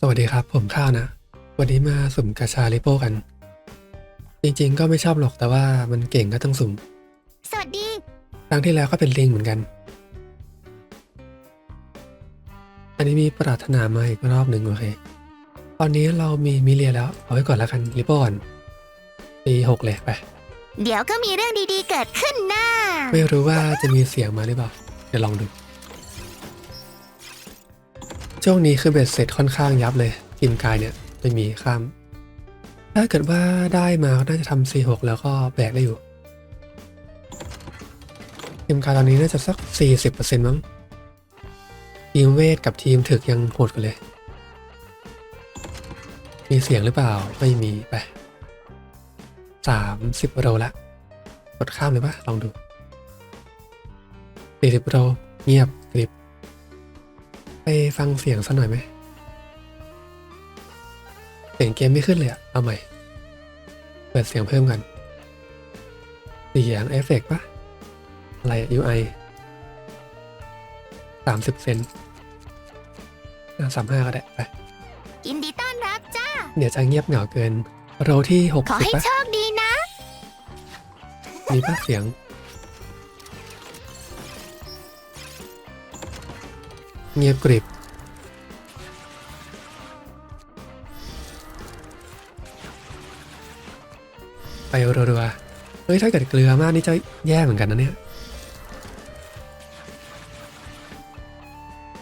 สวัสดีครับ ผมข้าวนะ วันนี้มาสุ่มกาชาลิโป้กัน จริงๆ ก็ไม่ชอบหรอกแต่ว่ามันเก่งก็ต้องสุ่ม สวัสดี ครั้งที่แล้วก็เป็นลิงเหมือนกัน อันนี้มีปรารถนามาอีกรอบหนึ่งโอเค ตอนนี้เรามีมิเลียแล้ว เอาไว้ก่อนแล้วกันลิโป้ก่อนตีหกเลยไป เดี๋ยวก็มีเรื่องดีๆเกิดขึ้นนะไม่รู้ว่าจะมีเสียงมาหรือเปล่า เดี๋ยวลองดู ช่วงนี้คือเบ็ดเสร็จค่อนข้างยับเลยทีมกายเนี่ยไม่มีข้าม ถ้าเกิดว่าได้มาก็น่าจะทำ C6 แล้วก็แบกได้อยู่ทีมกายตอนนี้น่าจะสัก 40%มั้ง ทีมเวทกับทีมถึกยังโหดกันเลย มีเสียงหรือเปล่า ไม่มีไป30โรละกดข้ามเลยปะลองดูสี่สิบโรเงียบ ไปฟังเสียงสักหน่อยไหม เสียงเกมไม่ขึ้นเลยอะเอาใหม่ เปิดเสียงเพิ่มกัน เสียงเอฟเฟกต์ปะอะไรอะ UI สามสิบเซนสามห้าก็ได้ไปยินดีต้อนรับจ้า เดี๋ยวจะเงียบเหงาเกินโรที่หกขอสิบให้ปะโชคดีนะ มีปะเสียง เงียบกริบ ไปรัวๆเฮ้ยถ้าเกิดเกลือมากนี่จะแย่เหมือนกันนะเนี่ย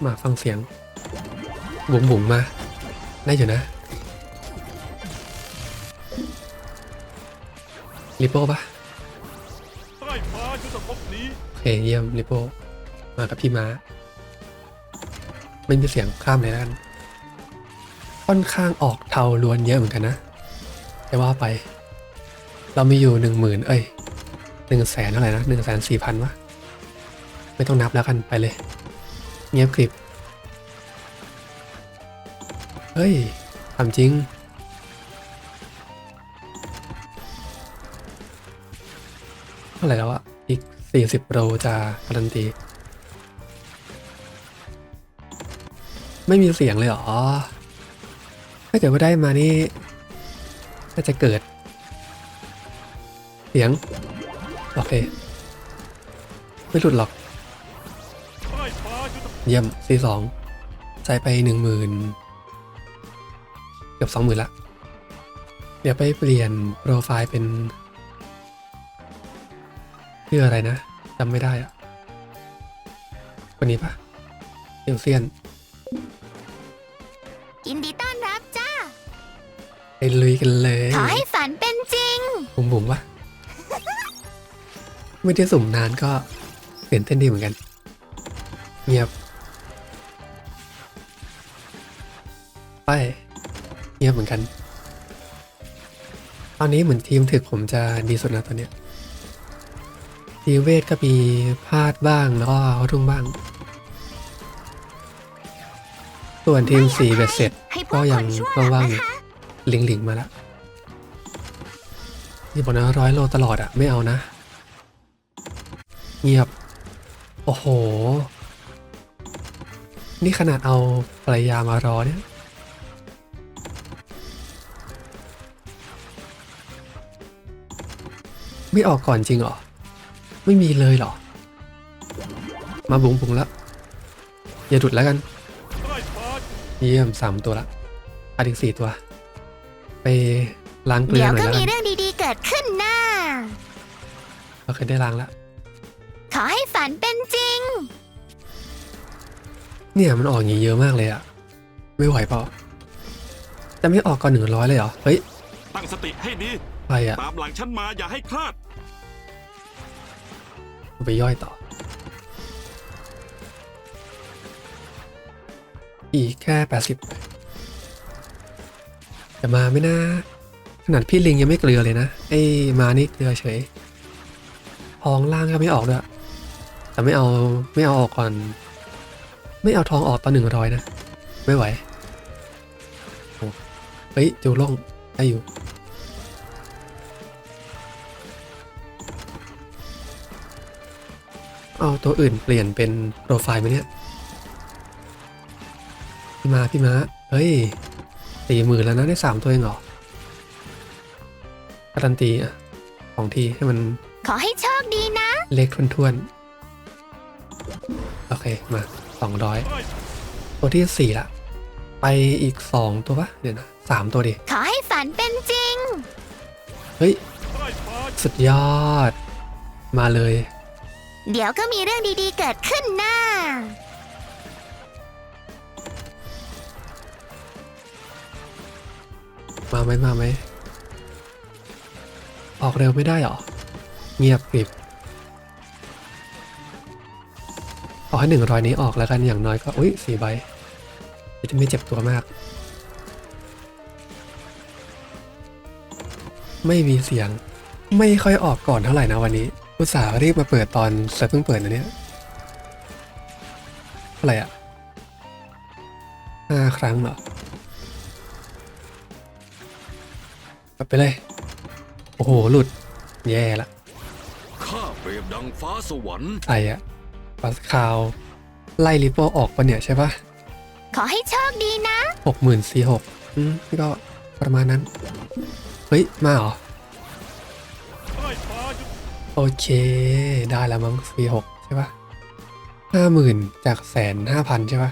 มาฟังเสียง บุ๋งบุ๋งๆมา ได้อยู่นะลิโป้ปะใต้ฟ้ายุทธภพนี้โอเคเยี่ยมลิโป้มากับพี่ม้า ไม่มีเสียงข้ามเลยแล้วกัน ค่อนข้างออกเทาล้วนเยอะเหมือนกันนะแต่ว่าไป เรามีอยู่หนึ่งหมื่นเอ้ยหนึ่งแสนเท่าไหร่นะหนึ่งแสนสี่พันวะไม่ต้องนับแล้วกันไปเลย เงียบกริบเฮ้ยทำจริง เท่าไหร่แล้วอะอีก40โรจะการันตี ไม่มีเสียงเลยเหรอถ้าเกิดว่าได้มานี่น่าจะเกิด เสียง โอเค ไม่หลุดหรอกใต้ฟ้ายุทธเยี่ยม C2 ใส่ไปหนึ่งหมื่นเกือบสองหมื่นละ เดี๋ยวไปเปลี่ยนโปรไฟล์เป็นชื่ออะไรนะจำไม่ได้อะคนนี้ปะเอลเซียน ยินดีต้อนรับจ้าไปลุยกันเลยขอให้ฝันเป็นจริง บุ๋มบุ๋มปะไม่ได้สุ่มนานก็ตื่นเต้นดีเหมือนกัน เงียบ ไป เงียบเหมือนกัน ตอนนี้เหมือนทีมถึกผมจะดีสุดนะตอนเนี้ยทีมเวทก็มีพลาดบ้างแล้วก็รุ่งบ้าง ส่วนทีมสีเบ็ดเสร็จให้พวก็กยัคงนชั่วว่างๆอนะยู่คะลิงลิงมาแล้วนี่บอกนะร้อยโลตลอดอะไม่เอานะ เงียบ โอ้โห นี่ขนาดเอาภรรยามารอเนี่ยไม่ออกก่อนจริงเหรอ ไม่มีเลยเหรอ มาบุงบุงแล้วอย่าดุดแล้วกันใต้ฟ้า เยี่ยมสามตัวละอัดอีกสี่ตัว ไปล้างเกลืเดี๋อยวหน่อยก็แล้วมีกันเรื่องดีๆเกิดขึ้นนะเราเคยได้ล้างแล้ว ขอให้ฝันเป็นจริง เนี่ยมันออกอย่างงี้เยอะมากเลยอะไม่ไหวเปล่าจะไม่ออกก่อนหนึ่งร้อยเลยเหรอ เฮ้ยตั้งสติให้ดีอะไรอะตามหลังฉันมาอย่าให้พลาดเอาไปย่อยต่อ อีกแค่แปดสิบจะมาไม่น่า ขนาดพี่ลิงยังไม่เกลือเลยนะ ไอ้มานี่เกลือเฉยทองล่างก็ไม่ออกด้วย แต่ไม่เอาไม่เอาออกก่อน ไม่เอาทองออกตอนหนึ่งร้อยนะ ไม่ไหวโอ้เฮ้ยจูล่งได้อยู่เอาตัวอื่นเปลี่ยนเป็นโปรไฟล์ไหมเนี่ย พี่มาพี่มาเอเฮ้ยสี่หมื่นแล้วนะได้สามตัวเองเหรอการันตีอะสองทีให้มัน ขอให้โชคดีนะ เลขทวนๆ โอเค มาสองร้อยใต้ตัวที่สี่ละ ไปอีกสองตัวปะเดี๋ยวนะสามตัวดิ ขอให้ฝันเป็นจริง เฮ้ยใต้ฟ้าสุดยอด มาเลย เดี๋ยวก็มีเรื่องดีๆเกิดขึ้นนะ มาไหมมาไหมออกเร็วไม่ได้หรอ เงียบกริบเอาให้หนึ่งรอยนี้ออกแล้วกันอย่างน้อยก็ อุ้ยสี่ใบจะไม่เจ็บตัวมาก ไม่มีเสียง ไม่ค่อยออกก่อนเท่าไหร่นะวันนี้อุตส่าห์รีบมาเปิดตอนเซิร์ฟเพิ่งเปิดนะเนี่ยเท่าไรอะห้าครั้งเหรอ ไปเลย โอ้โห หลุด แย่ละข้าเปรียบดังฟ้าสวรรค์ใส่อะปัสคาวไล่ลิโป้ออกปะเนี่ยใช่ปะขอให้โชคดีนะหกหมื่นสี่หกอืมก็ประมาณนั้น เฮ้ย มาเหรอใต้ฟ้ายุทธโอเค ได้แล้วมั้งสี่หกใช่ปะห้าหมื่นจากแสนห้าพันใช่ปะ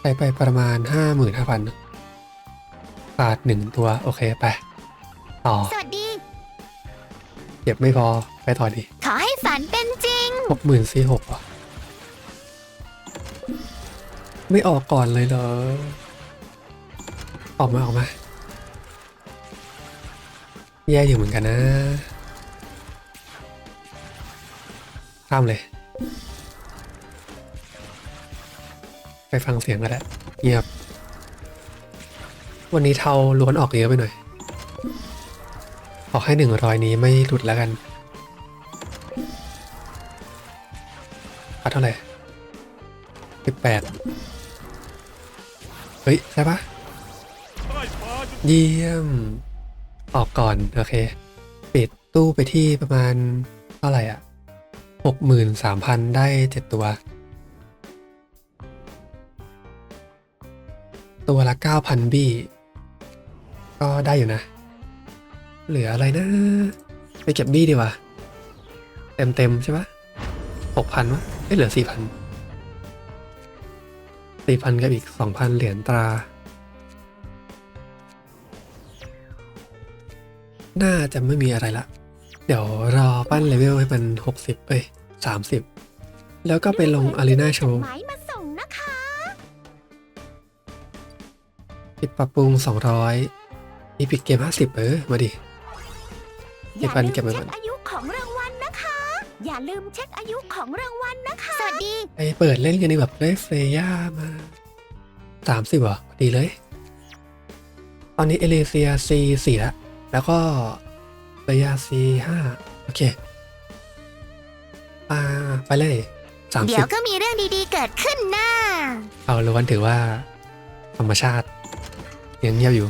ไปไปประมาณห้าหมื่นห้าพันขาดหนึ่งตัว โอเค ไป ต่อสวัสดี เก็บไม่พอไปต่อดีขอให้ฝันเป็นจริงหกหมื่นสี่หกอะไม่ออกก่อนเลยเหรอ ออกมาออกมาแย่อยู่เหมือนกันนะ ข้ามเลย ไปฟังเสียงกันแหละเงียบ วันนี้เทาล้วนออกเยอะไปหน่อย ขอให้หนึ่งรอยนี้ไม่หลุดแล้วกันปัดเท่าไหร่สิบแปดเฮ้ย ใช่ปะเยี่ยม ออกก่อน โอเค ปิดตู้ไปที่ประมาณเท่าไหร่อะหกหมื่นสามพันได้เจ็ดตัว ตัวละเก้าพันบี้ ก็ได้อยู่นะ เหลืออะไรนะไปเก็บบี้ดีกว่าเต็มเต็มๆใช่ปะหกพันวะเอ้ยเหลือสี่พันสี่พันกับอีกสองพันเหรียญตรา น่าจะไม่มีอะไรละ เดี๋ยวรอปั้นเลเวลให้มันหกสิบเอ้ยสามสิบแล้วก็ไปลงอารีนาโชว์หมายมาส่งนะคะปิดปรับปรุงสองร้อยมีปิดเกมห้าสิบเออ มาดิ อย่าพันลืมเก็บไว้เช็ก่อนคอายุของรางวัลนะคะ อย่าลืมเช็คอายุของรางวัลนะคะ สวัสดีไปเปิดเล่นกันดีแบบได้เฟรย่ามาสามสิบเหรอดีเลย ตอนนี้เอเลเซียซีสี่แล้วแล้วก็เฟรย่าซีห้าโอเคอ่าไปเลยสามเดี๋สิยบวก็มีเรื่องดีๆเกิดขึ้นนะเอาล้วนถือว่า ธรรมชาติยังเงียบอยู่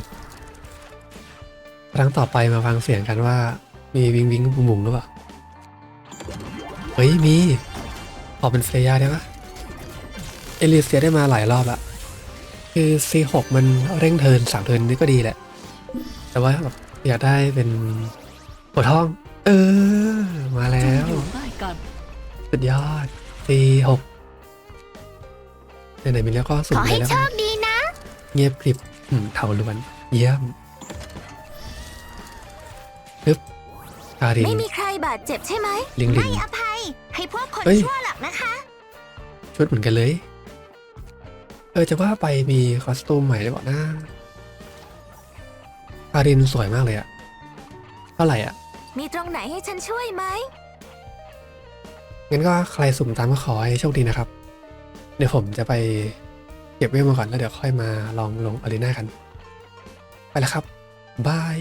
ครั้งต่อไปมาฟังเสียงกันว่า มีวิงวิงบุ๋งบุ๋งหรือเปล่าเฮ้ยมีขอเป็นเฟรย่าได้ปะเอลิเซียได้มาหลายรอบละคือ C6 มันเร่งเทินสามเทินนี่ก็ดีแหละ แต่ว่าแบบอยากได้เป็นหัวทอง เออ มาแล้วสุดยอด C6 ไหนๆมีแล้วก็สุ่ขอเลให้ยแล้วโชคดีนะ เงียบกริบเถาล้วน เยี่ยมปึ๊บ คาริน ไม่มีใครบาดเจ็บใช่ไหมลิงลิงให้อภัย ให้พวกคนเฮ้ย ชั่วหลักนะคะ ชุดเหมือนกันเลย เออจะว่าไปมีคอสตูมใหม่หรือเปล่านะคารินสวยมากเลยอะเท่าไหร่อะมีตรงไหนให้ฉันช่วยไหม งั้นก็ใครสุ่มตามก็ขอให้โชคดีนะครับ เดี๋ยวผมจะไปเก็บเวลมาก่อนแล้วเดี๋ยวค่อยมาลองลงอารีนากัน ไปแล้วครับบาย